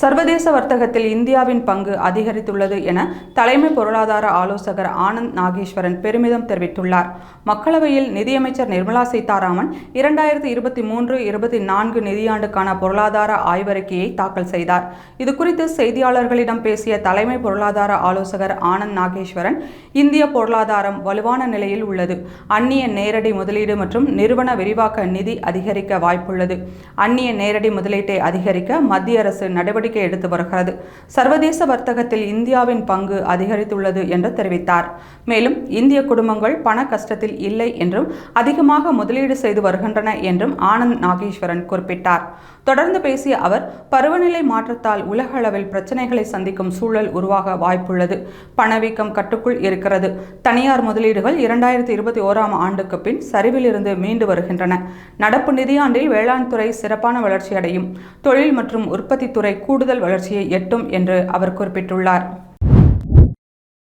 சர்வதேச வர்த்தகத்தில் இந்தியாவின் பங்கு அதிகரித்துள்ளது என தலைமை பொருளாதார ஆலோசகர் ஆனந்த் நாகேஸ்வரன் பெருமிதம் தெரிவித்துள்ளார். மக்களவையில் நிதியமைச்சர் நிர்மலா சீதாராமன் இரண்டாயிரத்தி இருபத்தி மூன்று இருபத்தி நான்கு நிதியாண்டுக்கான பொருளாதார ஆய்வறிக்கையை தாக்கல் செய்தார். இதுகுறித்து செய்தியாளர்களிடம் பேசிய தலைமை பொருளாதார ஆலோசகர் ஆனந்த் நாகேஸ்வரன் இந்திய பொருளாதாரம் வலுவான நிலையில் உள்ளது. அந்நிய நேரடி முதலீடு மற்றும் நிறுவன விரிவாக்க நிதி அதிகரிக்க வாய்ப்புள்ளது. அந்நிய நேரடி முதலீட்டை அதிகரிக்க மத்திய அரசு நடவடிக்கை நடவடிக்கை எடுத்து வருகிறது. சர்வதேச வர்த்தகத்தில் இந்தியாவின் பங்கு அதிகரித்துள்ளது என்று தெரிவித்தார். மேலும் இந்திய குடும்பங்கள் பண கஷ்டத்தில் இல்லை என்றும் அதிகமாக முதலீடு செய்து வருகின்றன என்றும் ஆனந்த் நாகேஸ்வரன் குறிப்பிட்டார். தொடர்ந்து பேசிய அவர் பருவநிலை மாற்றத்தால் உலக அளவில் பிரச்சனைகளை சந்திக்கும் சூழல் உருவாக வாய்ப்புள்ளது. பணவீக்கம் கட்டுக்குள் இருக்கிறது. தனியார் முதலீடுகள் இரண்டாயிரத்தி இருபத்தி ஓராம் ஆண்டுக்கு பின் சரிவிலிருந்து மீண்டு வருகின்றன. நடப்பு நிதியாண்டில் வேளாண் துறை சிறப்பான வளர்ச்சியடையும். தொழில் மற்றும் உற்பத்தி துறை கூடுதல் வளர்ச்சியை எட்டும் என்று அவர் குறிப்பிட்டுள்ளார்.